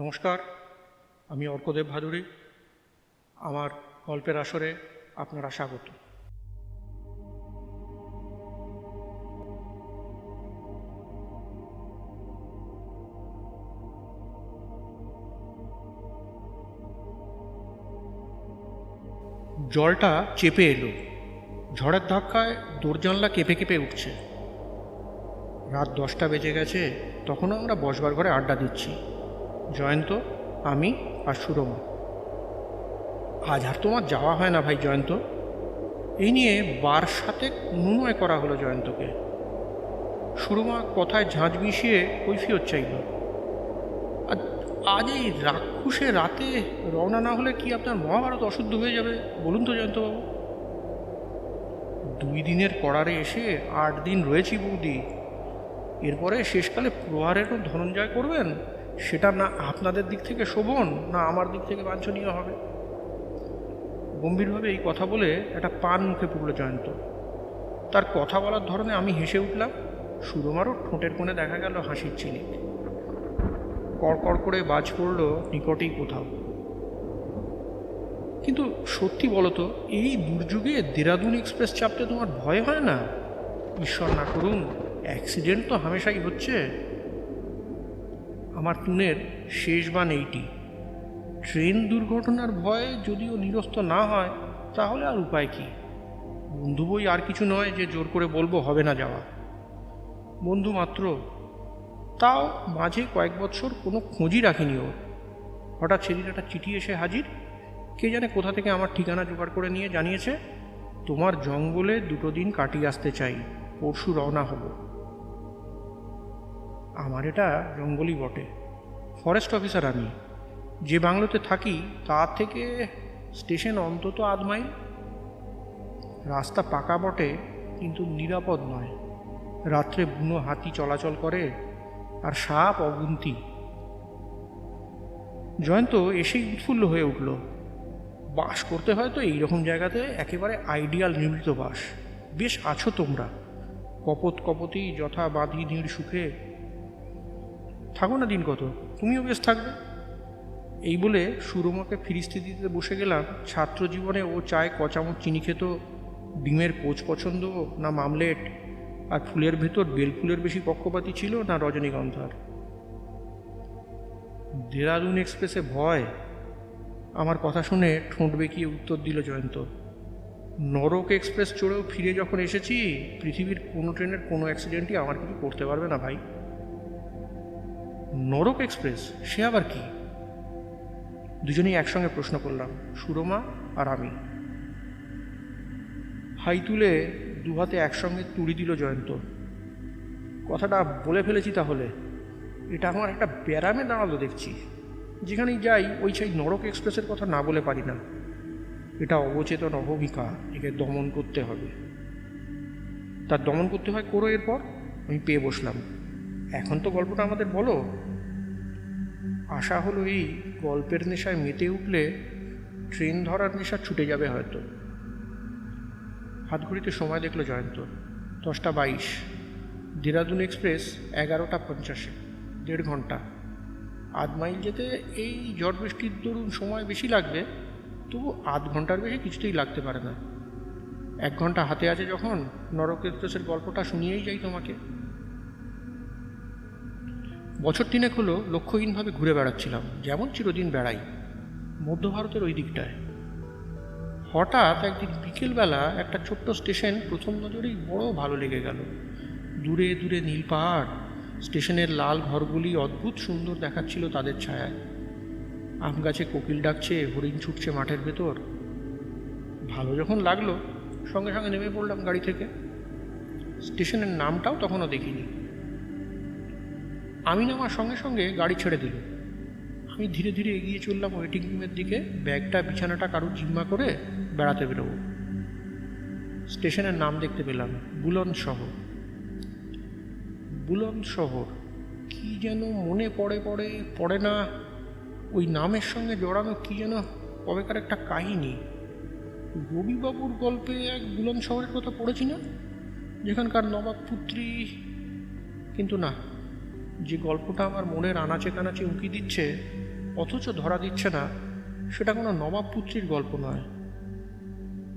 নমস্কার, আমি অর্কদেব ভাদুরী। আমার গল্পের আসরে আপনারা স্বাগত। জলটা চেপে এলো। ঝড়ের ধাক্কায় দোরজানলা কেঁপে কেঁপে উঠছে। রাত দশটা বেজে গেছে, তখনও আমরা বসবার ঘরে আড্ডা দিচ্ছি। জয়ন্ত, আমি আর সুরমা। আজ আর তোমার যাওয়া হয় না ভাই জয়ন্ত। এই নিয়ে বার সাথে নুনয় করা হলো জয়ন্তকে। সুরমা কথায় ঝাঁঝ মিশিয়ে কৈফিয়ত চাইল। আজ এই রাক্ষসে রাতে রওনা না হলে কি আপনার মহাভারত অশুদ্ধ হয়ে যাবে? বলুন তো জয়ন্তবাবু। দুই দিনের কড়ারে এসে আট দিন রয়েছি বৌদি। এরপরে শেষকালে প্রহারেরও ধনঞ্জয় করবেন? সেটা না আপনাদের দিক থেকে শোভন, না আমার দিক থেকে বাঞ্ছনীয় হবে? গম্ভীরভাবে এই কথা বলে একটা পান মুখে পুরল জয়ন্ত। তার কথা বলার ধরনে আমি হেসে উঠলাম। সুরমারও ঠোঁটের কোণে দেখা গেল হাসির ছিলিক কড়কড় করে বাজ পড়ল নিকটেই কোথাও। কিন্তু সত্যি বলো তো, এই দুর্যোগে দেরাদুন এক্সপ্রেস চাপতে তোমার ভয় হয় না? ঈশ্বর না করুন, অ্যাক্সিডেন্ট তো হামেশাই হচ্ছে। আমার টুনের শেষ বান এইটি। ট্রেন দুর্ঘটনার ভয়ে যদিও নিরস্ত না হয়, তাহলে আর উপায় কি? বন্ধু বই আর কিছু নয় যে জোর করে বলব হবে না যাওয়া। বন্ধু মাত্র, তাও মাঝে কয়েক বছর কোনো খোঁজই রাখিনি ওর। হঠাৎ সেদিন একটা চিঠি এসে হাজির, কে জানে কোথা থেকে আমার ঠিকানা জোগাড় করে নিয়ে জানিয়েছে, তোমার জঙ্গলে দুটো দিন কাটিয়ে আসতে চাই, পরশু রওনা হব। আমার এটা জঙ্গলই বটে। ফরেস্ট অফিসার আমি। যে বাংলোতে থাকি, তার থেকে স্টেশন অন্তত আধ মাইল। রাস্তা পাকা বটে, কিন্তু নিরাপদ নয়। রাত্রে বুনো হাতি চলাচল করে, আর সাপ অগুন্তি। জয়ন্ত এসেই উৎফুল্ল হয়ে উঠল। বাস করতে হয় তো এইরকম জায়গাতে, একেবারে আইডিয়াল নির্মিত বাস। বেশ আছো তোমরা। কপত কপতি যথা বাঁধি নিড় সুখে থাকো না দিন কত, তুমিও বেশ থাকবে। এই বলে সুরমাকে ফিরিস্তি দিতে বসে গেলাম। ছাত্র জীবনে ও চায় কচামচ চিনি খেত, ডিমের কোচ পছন্দ না মামলেট, আর ফুলের ভেতর বেলফুলের বেশি পক্ষপাতী ছিল না রজনীগন্ধার। দেরাদুন এক্সপ্রেসে ভয়, আমার কথা শুনে ঠোঁট বেঁকিয়ে উত্তর দিল জয়ন্ত। নরক এক্সপ্রেস চড়েও ফিরে যখন এসেছি, পৃথিবীর কোনো ট্রেনের কোনো অ্যাক্সিডেন্টই আমার কিছু করতে পারবে না ভাই। নরক এক্সপ্রেস, সে আবার কি? দুজনেই একসঙ্গে প্রশ্ন করলাম, সুরমা আর আমি। হাই তুলে দুহাতে একসঙ্গে তুড়ি দিল জয়ন্ত। কথাটা বলে ফেলেছি তাহলে। এটা আমার একটা ব্যারামে দাঁড়াল দেখছি। যেখানেই যাই, ওই সেই নরক এক্সপ্রেসের কথা না বলে পারি না। এটা অবচেতন অহমিকা একে দমন করতে হবে। তার দমন করতে হয় করো এরপর? আমি পেয়ে বসলাম। এখন তো গল্পটা আমাদের বলো। আশা হলো এই গল্পের নেশায় মেতে উঠলে ট্রেন ধরার নেশা ছুটে যাবে হয়তো। হাত ঘড়িতে সময় দেখল জয়ন্ত। দশটা বাইশ। দেরাদুন এক্সপ্রেস এগারোটা পঞ্চাশে। দেড় ঘণ্টা। আধ মাইল যেতে এই ঝড় বৃষ্টির দরুন সময় বেশি লাগবে, তবু আধ ঘণ্টার বেশি কিছুতেই লাগতে পারে না। এক ঘণ্টা হাতে আছে যখন নরক এক্সপ্রেসের গল্পটা শুনিয়েই যাই তোমাকে। বছর তিনেক হলো লক্ষ্যহীনভাবে ঘুরে বেড়াচ্ছিলাম, যেমন চিরদিন বেড়াই, মধ্য ভারতের ওই দিকটায়। হঠাৎ একদিন বিকেলবেলা একটা ছোট্ট স্টেশন প্রথম নজরেই বড় ভালো লেগে গেল। দূরে দূরে নীল পাহাড়, স্টেশনের লাল ঘরগুলি অদ্ভুত সুন্দর দেখাচ্ছিল তাদের ছায়ায়। আম গাছে কোকিল ডাকছে, হরিণ ছুটছে মাঠের ভেতর। ভালো যখন লাগল, সঙ্গে সঙ্গে নেমে পড়লাম গাড়ি থেকে। স্টেশনের নামটাও তখনও দেখিনি। আমি নামার সঙ্গে সঙ্গে গাড়ি ছেড়ে দিল। আমি ধীরে ধীরে এগিয়ে চললাম ওয়েটিং রুমের দিকে। ব্যাগটা, বিছানাটা কারুর জিম্মা করে বেড়াতে বেরোবো। স্টেশনের নাম দেখতে পেলাম বুলন শহর বুলন শহর কি যেন মনে পড়ে পড়ে পড়ে না। ওই নামের সঙ্গে জড়ানো কি যেন কবেকার একটা কাহিনী। রবিবাবুর গল্পে এক বুলন শহরের কথা পড়েছি না? যেখানকার নবাব পুত্রী কিন্তু না। যে গল্পটা আমার মনের আনাচে কানাচে উঁকি দিচ্ছে, অথচ ধরা দিচ্ছে না, সেটা কোনো নবাব পুত্রীর গল্প নয়।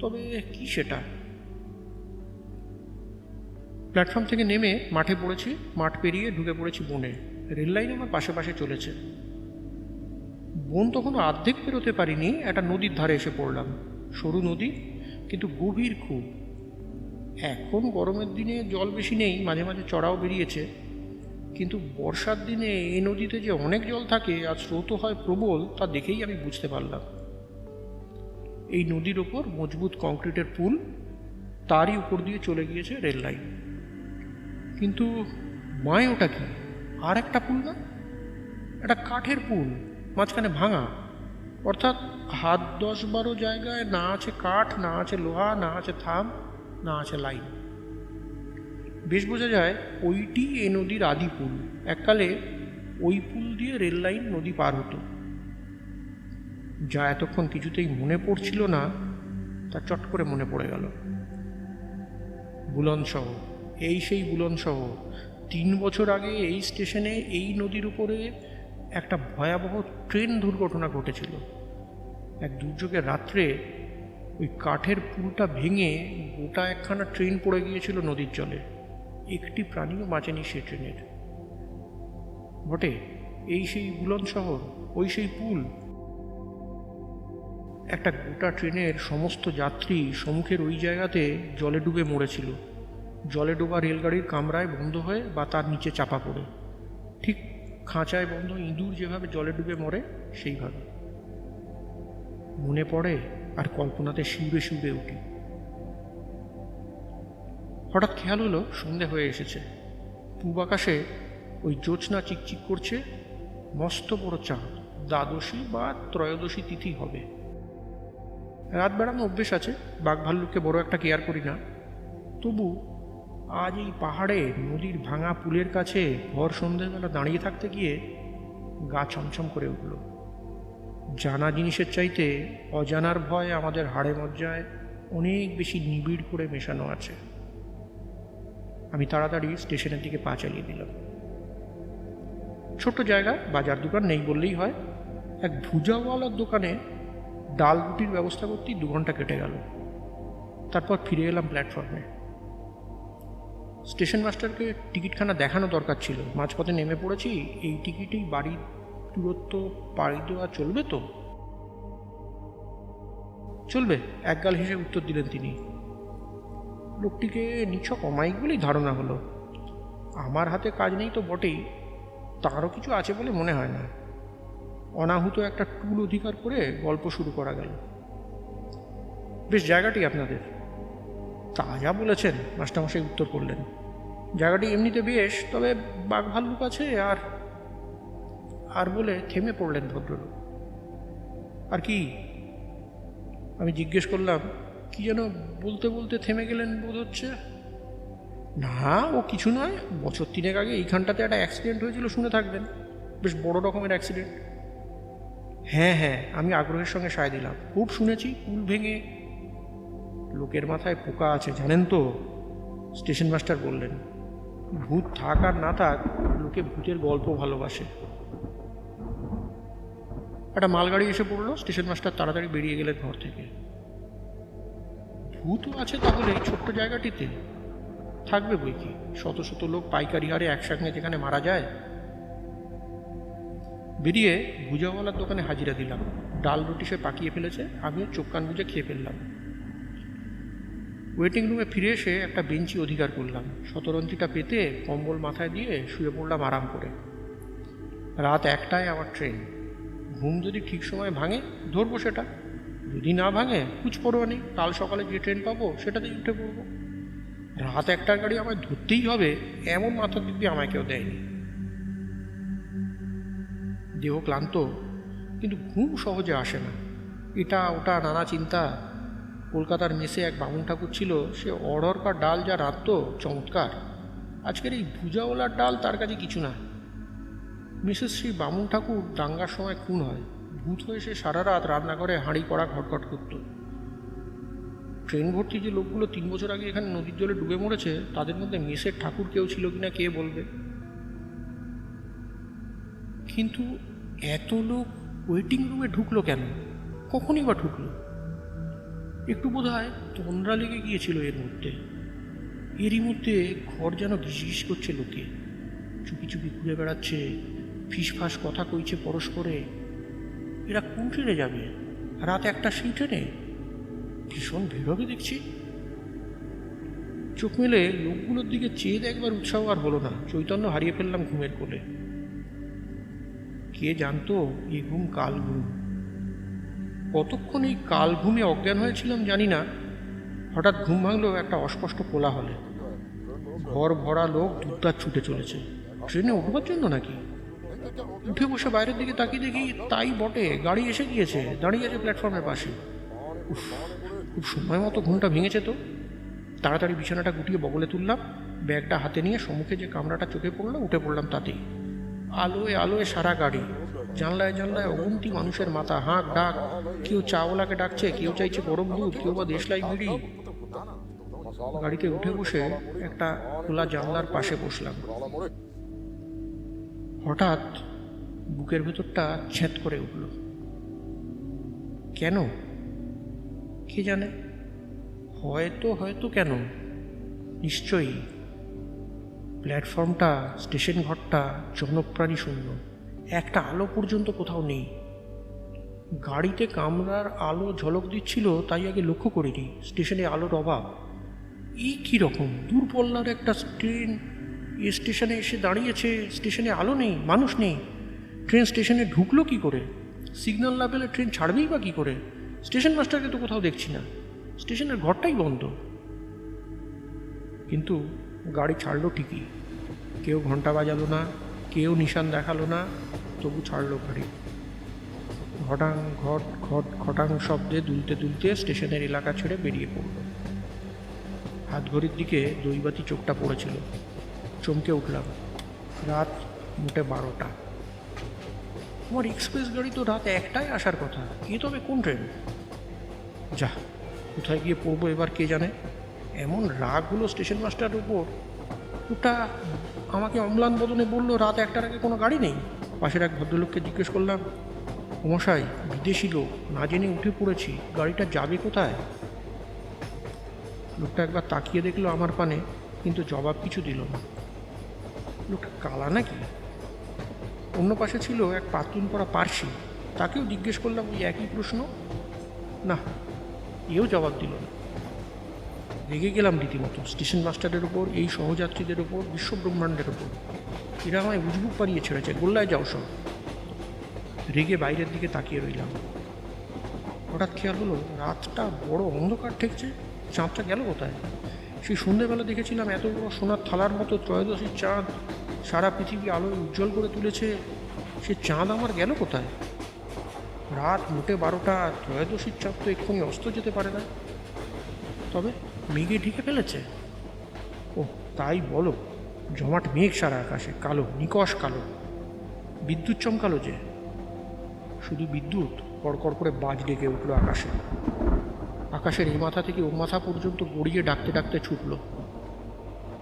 তবে কি সেটা? প্ল্যাটফর্ম থেকে নেমে মাঠে পড়েছি, মাঠ পেরিয়ে ঢুকে পড়েছি বনে। রেল লাইন আমার পাশে পাশে চলেছে। বন তখনও অর্ধেক পেরোতে পারিনি, একটা নদীর ধারে এসে পড়লাম। সরু নদী, কিন্তু গভীর খুব। এখন গরমের দিনে জল বেশি নেই, মাঝে মাঝে চড়াও বেরিয়েছে। কিন্তু বর্ষার দিনে এই নদীতে যে অনেক জল থাকে আর স্রোত হয় প্রবল, তা দেখেই আমি বুঝতে পারলাম। এই নদীর ওপর মজবুত কংক্রিটের পুল, তারই উপর দিয়ে চলে গিয়েছে রেল লাইন। কিন্তু মায় ওটা কি? আর একটা পুল না? একটা কাঠের পুল, মাঝখানে ভাঙা। অর্থাৎ হাত দশ বারো জায়গায় না আছে কাঠ, না আছে লোহা, না আছে থাম, না আছে লাইন। বেশ বোঝা যায় ওইটি এ নদীর আদি পুল। এককালে ওই পুল দিয়ে রেল লাইন নদী পার হতো। যা এতক্ষণ কিছুতেই মনে পড়ছিল না, তা চট করে মনে পড়ে গেল। বুলন শহর এই সেই বুলন শহর তিন বছর আগে এই স্টেশনে এই নদীর উপরে একটা ভয়াবহ ট্রেন দুর্ঘটনা ঘটেছিল। এক দুর্যোগের রাত্রে ওই কাঠের পুলটা ভেঙে গোটা একখানা ট্রেন পড়ে গিয়েছিল নদীর জলে। একটি প্রাণীও বাঁচেনি সে ট্রেনের। বটে, এই সেই বুলন শহর, ওই সেই পুল। একটা গোটা ট্রেনের সমস্ত যাত্রী সম্মুখের ওই জায়গাতে জলে ডুবে মরেছিল। জলে ডোবা রেলগাড়ির কামরায় বন্ধ হয়ে বা তার নিচে চাপা পড়ে। ঠিক খাঁচায় বন্ধ ইঁদুর যেভাবে জলে ডুবে মরে, সেইভাবে। মনে পড়ে আর কল্পনাতে শিউরে শিউরে উঠি। হঠাৎ খেয়াল হলো সন্ধে হয়ে এসেছে। পূব আকাশে ওই জ্যোৎস্না চিকচিক করছে, মস্ত বড় চাঁদ, দ্বাদশী বা ত্রয়োদশী তিথি হবে। রাত বেড়ানো অভ্যেস আছে বাঘ ভাল্লুককে বড় একটা কেয়ার করি না। তবু আজ এই পাহাড়ে নদীর ভাঙা পুলের কাছে ভর সন্ধ্যেবেলা দাঁড়িয়ে থাকতে গিয়ে গা ছমছম করে উঠল। জানা জিনিসের চাইতে অজানার ভয় আমাদের হাড়ে মজ্জায় অনেক বেশি নিবিড় করে মেশানো আছে। আমি তাড়াতাড়ি স্টেশনের দিকে পা চালিয়ে দিলাম ছোট্ট জায়গা, বাজার দোকান নেই বললেই হয়। এক ভুজাওয়ালার দোকানে ডাল রুটির ব্যবস্থা করতেই দু ঘণ্টা কেটে গেল। তারপর ফিরে এলাম প্ল্যাটফর্মে। স্টেশন মাস্টারকে টিকিটখানা দেখানো দরকার ছিল। মাঝপথে নেমে পড়েছি। এই টিকিটেই বাড়ির দূরত্ব, পাড়ি দেওয়া চলবে তো? চলবে, একগাল হিসেবে উত্তর দিলেন তিনি। লোকটিকে নিছক অমায়িক বলেই ধারণা হলো। আমার হাতে কাজ নেই তো বটেই, তারও কিছু আছে বলে মনে হয় না। অনাহুত একটা টুল অধিকার করে গল্প শুরু করা গেল। বেশ, জায়গাটি আপনাদের। তা যা বলেছেন, মাস্টারমশাই উত্তর করলেন। জায়গাটি এমনিতে বেশ, তবে বাঘ ভাল্লুক আছে আর আর বলে থেমে পড়লেন ভদ্রলোক। আর কি? আমি জিজ্ঞেস করলাম কি যেন বলতে বলতে থেমে গেলেন বোধ হচ্ছে। না, ও কিছু নয়। বছর তিনেক আগে এইখানটাতে একটা অ্যাক্সিডেন্ট হয়েছিল, শুনে থাকবেন। বেশ বড় রকমের অ্যাক্সিডেন্ট হ্যাঁ হ্যাঁ আমি আগ্রহের সঙ্গে সায় দিলাম। খুব শুনেছি, পুল ভেঙে লোকের মাথায় পোকা আছে, জানেন তো? স্টেশন মাস্টার বললেন, ভূত থাক আর না থাক, লোকে ভূতের গল্প ভালোবাসে। একটা মালগাড়ি এসে পড়ল, স্টেশন মাস্টার তাড়াতাড়ি বেরিয়ে গেলেন ঘর থেকে। ভূতও আছে তাহলে এই ছোট্ট জায়গাটিতে? থাকবে বই কি? শত শত লোক পাইকারি হারে একসঙ্গে যেখানে মারা যায়। বেরিয়ে ভুজাওয়ালার দোকানে হাজিরা দিলাম। ডাল রুটি সে পাকিয়ে ফেলেছে, আমিও চোখ কান বুঝে খেয়ে ফেললাম। ওয়েটিং রুমে ফিরে এসে একটা বেঞ্চি অধিকার করলাম। শতরঞ্চিটা পেতে কম্বল মাথায় দিয়ে শুয়ে পড়লাম আরাম করে। রাত একটায় আমার ট্রেন ঘুম যদি ঠিক সময় ভাঙে, ধরবো সেটা। যদি না ভাঙে কুচ পড়ো নেই। কাল সকালে যে ট্রেন পাবো, সেটাতেই উঠে পড়ব। রাত একটার গাড়ি আমায় ধরতেই হবে, এমন মাথা দিব্যি আমায় কেউ দেয়নি। দেহ ক্লান্ত, কিন্তু ঘুম সহজে আসে না। এটা ওটা নানা চিন্তা। কলকাতার মেসে এক বামুন ঠাকুর ছিল, সে অড়রকার ডাল যা রাঁধত, চমৎকার। আজকের এই ভুজাওয়ালার ডাল তার কাছে কিছু না। মিসেস শ্রী বামুন ঠাকুর দাঙ্গার সময় খুন হয়। ভূত হয়ে সে সারা রাত রান্নাঘরে হাঁড়ি কড়া ঘটঘট করত। ট্রেন ভর্তি যে লোকগুলো তিন বছর আগে এখানে নদীর জলে ডুবে মরেছে, তাদের মধ্যে মেসের ঠাকুর কেউ ছিল কিনা কে বলবে? কিন্তু এত লোক ওয়েটিং রুমে ঢুকলো কেন? কখনই বা ঢুকলো? একটু বোধ হয় তন্দ্রা লেগে গিয়েছিল এর মধ্যে। এরই মধ্যে ঘর যেন ঘিস করছে লোকে। চুপি চুপি ঘুরে বেড়াচ্ছে ফিস ফিসফাস কথা কইছে পরস্পরে। এরা কোন ট্রেনে যাবে। রাত একটা সেই ট্রেনে ভীষণ ভিড় হবে দেখছি। চোখ মেলে লোকগুলোর দিকে চেয়ে দেখবার উৎসাহ আর হলো না। চৈতন্য হারিয়ে ফেললাম ঘুমের কোলে। কে জানতো এ ঘুম কাল ঘুম? কতক্ষণ এই কাল ঘুমে অজ্ঞান হয়েছিলাম জানি না। হঠাৎ ঘুম ভাঙলো একটা অস্পষ্ট কোলাহলে। ঘর ভরা লোক দুধদার ছুটে চলেছে। ট্রেনে উঠবার জন্য নাকি? উঠে বসে বাইরের দিকে তাকিয়ে দেখি তাই বটে, গাড়ি এসে গিয়েছে, দাঁড়িয়ে আছে প্ল্যাটফর্মের পাশে। খুব সময় মতো ঘুমটা ভেঙেছে তো। তাড়াতাড়ি বিছানাটা গুটিয়ে বগলে তুললাম, ব্যাগটা হাতে নিয়ে সম্মুখে যে কামরাটা চোখে পড়ল, উঠে পড়লাম তাতেই। আলোয় আলোয় সারা গাড়ি, জানলায় জানলায় অগুন্তি মানুষের মাথা, হাঁক ডাক, কেউ চাওয়ালাকে ডাকছে, কেউ চাইছে গরম দুধ, কেউ বা দেশলাই বিড়ি। গাড়িতে উঠে বসে একটা খোলা জানলার পাশে বসলাম। হঠাৎ বুকের ভেতরটা ছেদ করে উঠল। কেন? কে জানে? হয়তো হয়তো কেন? নিশ্চয়ই। প্ল্যাটফর্মটা, স্টেশন ঘরটা জনপ্রাণী শূন্য। একটা আলো পর্যন্ত কোথাও নেই। গাড়িতে কামরার আলো ঝলক দিচ্ছিল, তাই আগে লক্ষ্য করিনি। স্টেশনে আলোর অভাব। এই কী রকম? দূরপল্লার একটা ট্রেন এ স্টেশনে এসে দাঁড়িয়েছে, স্টেশনে আলো নেই, মানুষ নেই। ট্রেন স্টেশনে ঢুকলো কি করে? সিগন্যাল না পেলে ট্রেন ছাড়বেই বা কী করে? স্টেশন মাস্টারকে তো কোথাও দেখছি না। স্টেশনের ঘরটাই বন্ধ। কিন্তু গাড়ি ছাড়লো ঠিকই। কেউ ঘণ্টা বাজালো না, কেউ নিশান দেখাল না, তবু ছাড়লো গাড়ি। ঘটাং, ঘট ঘট, ঘটাং শব্দে দুলতে দুলতে স্টেশনের এলাকা ছেড়ে বেরিয়ে পড়ল। হাত ঘড়ির দিকে দইবাতি চোখটা পড়েছিল। চমকে উঠলাম। রাত মোটে বারোটা। আমার এক্সপ্রেস গাড়ি তো রাত একটাই আসার কথা। এ তবে কোন ট্রেন? যা, কোথায় গিয়ে পড়ব এবার কে জানে? এমন রাগ হলো স্টেশন মাস্টারের উপর। ওটা আমাকে অম্লান বদনে বলল, রাত একটার আগে কোনো গাড়ি নেই? পাশের এক ভদ্রলোককে জিজ্ঞেস করলাম মশাই বিদেশি লোক, না জেনে উঠে পড়েছি, গাড়িটা যাবে কোথায়? লোকটা একবার তাকিয়ে দেখল আমার পানে, কিন্তু জবাব কিছু দিল না। লোকটা কালা নাকি? অন্য পাশে ছিল এক পাতুন পরা পার্সি। তাকেও জিজ্ঞেস করলাম ওই একই প্রশ্ন। না, এও জবাব দিল না। রেগে গেলাম রীতিমতো, স্টেশন মাস্টারের ওপর, এই সহযাত্রীদের উপর বিশ্বব্রহ্মাণ্ডের ওপর। এরা আমায় উজবুক পারিয়ে ছেড়েছে, গোল্লায় যাও সব। রেগে বাইরের দিকে তাকিয়ে রইলাম। হঠাৎ খেয়াল হলো, রাতটা বড় অন্ধকার ঠেকছে, চাঁদটা গেল কোথায়? সেই সন্ধেবেলা দেখেছিলাম এত বড় সোনার থালার মতো ত্রয়োদশীর চাঁদ সারা পৃথিবী আলোয় উজ্জ্বল করে তুলেছে। সে চাঁদ আমার গেল কোথায়? রাত মোটে বারোটা, ত্রয়োদশীর চাঁদ তো এক্ষুনি অস্ত যেতে পারে না। তবে মেঘে ঢেকে ফেলেছে। ও তাই বলো, জমাট মেঘ সারা আকাশে, কালো, নিকশ কালো। বিদ্যুৎ চমকালো যে। শুধু বিদ্যুৎ, কড়কড় করে বাজ ডেকে উঠল আকাশে। আকাশের এই মাথা থেকে ও মাথা পর্যন্ত গড়িয়ে ডাকতে ডাকতে ছুটলো।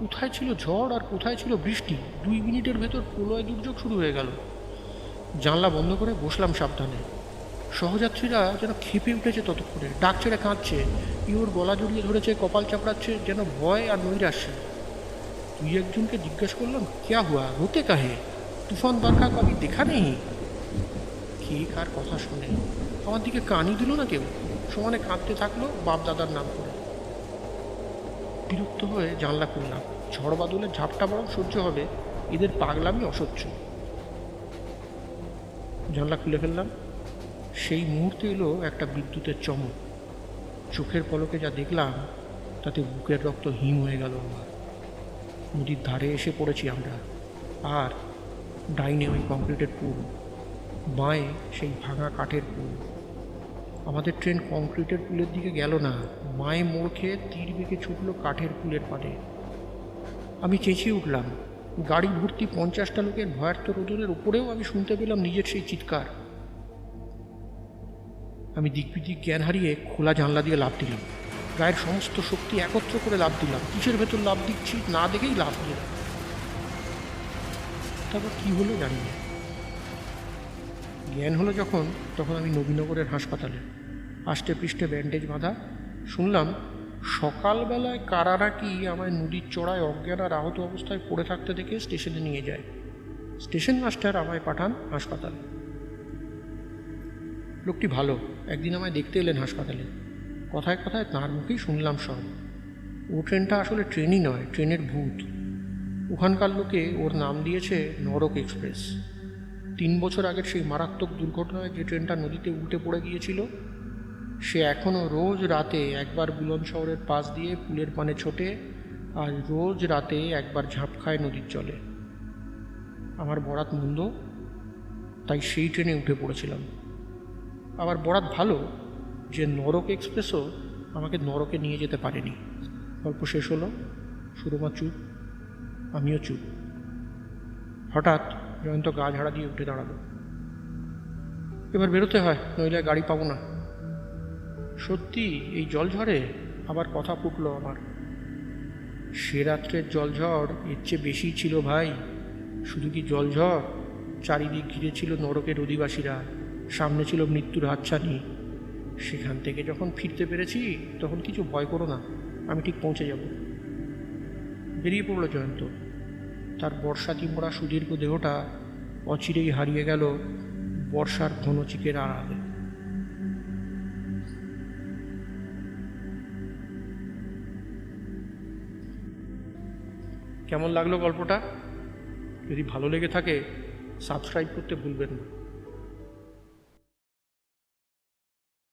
কোথায় ছিল ঝড় আর কোথায় ছিল বৃষ্টি? দুই মিনিটের ভেতর প্রলয় দুর্যোগ শুরু হয়ে গেল। জানলা বন্ধ করে বসলাম সাবধানে। সহযাত্রীরা যেন খেপে উঠেছে ততক্ষণে। ডাক ছেড়ে কাঁদছে। ইওর গলা জড়িয়ে ধরেছে, কপাল চাপড়াচ্ছে, যেন ভয় আর নৈরাশ্যে। তুই একজনকে জিজ্ঞেস করলাম, ক্যা হুয়া? রোতে কাহে? তুফান বারখা কবি দেখা নেই? কে কার কথা শুনে? আমার দিকে কানই দিল না কেউ। সমানে কাঁদতে থাকল বাপ দাদার নাম করে। বিরক্ত হয়ে জানলা খুললাম। ঝড় বাদলের ঝাপটা বরং সহ্য হবে, এদের পাগলামি অসহ্য। জানলা খুলে ফেললাম। সেই মুহূর্তে এলো একটা বিদ্যুতের চমক। চোখের পলকে যা দেখলাম, তাতে বুকের রক্ত হিম হয়ে গেল আমার। নদীর ধারে এসে পড়েছি আমরা, আর ডাইনে ওই কংক্রিটের পুল, বাঁয়ে সেই ভাঙা কাঠের পুল। আমাদের ট্রেন কংক্রিটের পুলের দিকে গেল না। মায়ে মোড় খেয়ে তীর বেঁকে ছুটল কাঠের পুলের পাড়ে। আমি চেঁচিয়ে উঠলাম। গাড়ি ভর্তি পঞ্চাশটা লোকের ভয়ার্থ রোদনের উপরেও আমি শুনতে পেলাম নিজের সেই চিৎকার। আমি দিকবিদিক জ্ঞান হারিয়ে খোলা জানলা দিয়ে লাভ দিলাম। গায়ের সমস্ত শক্তি একত্র করে লাভ দিলাম। কিসের ভেতর লাভ দিচ্ছি না দেখেই লাভ দিলাম। তারপর কী হলো জানি না। জ্ঞান হলো যখন, তখন আমি নবীনগরের হাসপাতালে আষ্টে পৃষ্ঠে ব্যান্ডেজ বাঁধা। শুনলাম, সকালবেলায় কারা নাকি আমায় নদীর চড়ায় অজ্ঞান আর আহত অবস্থায় পড়ে থাকতে দেখে স্টেশনে নিয়ে যায়। স্টেশন মাস্টার আমায় পাঠান হাসপাতালে। লোকটি ভালো, একদিন আমায় দেখতে এলেন হাসপাতালে। কথায় কথায় তাঁর মুখেই শুনলাম সব। ও ট্রেনটা আসলে ট্রেনই নয়, ট্রেনের ভূত। ওখানকার লোকে ওর নাম দিয়েছে নরক এক্সপ্রেস। তিন বছর আগের সেই মারাত্মক দুর্ঘটনায় যে ট্রেনটা নদীতে উল্টে পড়ে গিয়েছিল, সে এখনও রোজ রাতে একবার বুলন শহরের পাশ দিয়ে পুলের পানে ছোটে আর রোজ রাতে একবার ঝাঁপ খায় নদীর জলে। আমার বরাত মন্দ, তাই সেই ট্রেনে উঠে পড়েছিলাম। আবার বরাত ভালো, যে নরক এক্সপ্রেসও আমাকে নরকে নিয়ে যেতে পারেনি। গল্প শেষ হলো, সুরমা চুপ, আমিও চুপ। হঠাৎ জয়ন্ত গা ঝাড়া দিয়ে উঠে দাঁড়াল। এবার বেরোতে হয়, নইলে গাড়ি পাবো না। সত্যি, এই জল ঝড়ে আবার কথা ফুটলো আমার। সে রাত্রের জলঝড় এর চেয়ে বেশি ছিল ভাই। শুধু কি জলঝড়? চারিদিক ঘিরে ছিল নরকের অধিবাসীরা। সামনে ছিল মৃত্যুর হাতছানি। সেখান থেকে যখন ফিরতে পেরেছি, তখন কিছু ভয় করো না, আমি ঠিক পৌঁছে যাব। বেরিয়ে পড়ল জয়ন্ত। তার বর্ষাতি মোড়া সুদীর্ঘ দেহটা অচিরেই হারিয়ে গেল বর্ষার ঘন চিকের আড়ালে। কেমন লাগল গল্পটা? যদি ভালো লেগে থাকে সাবস্ক্রাইব করতে ভুলবেন না।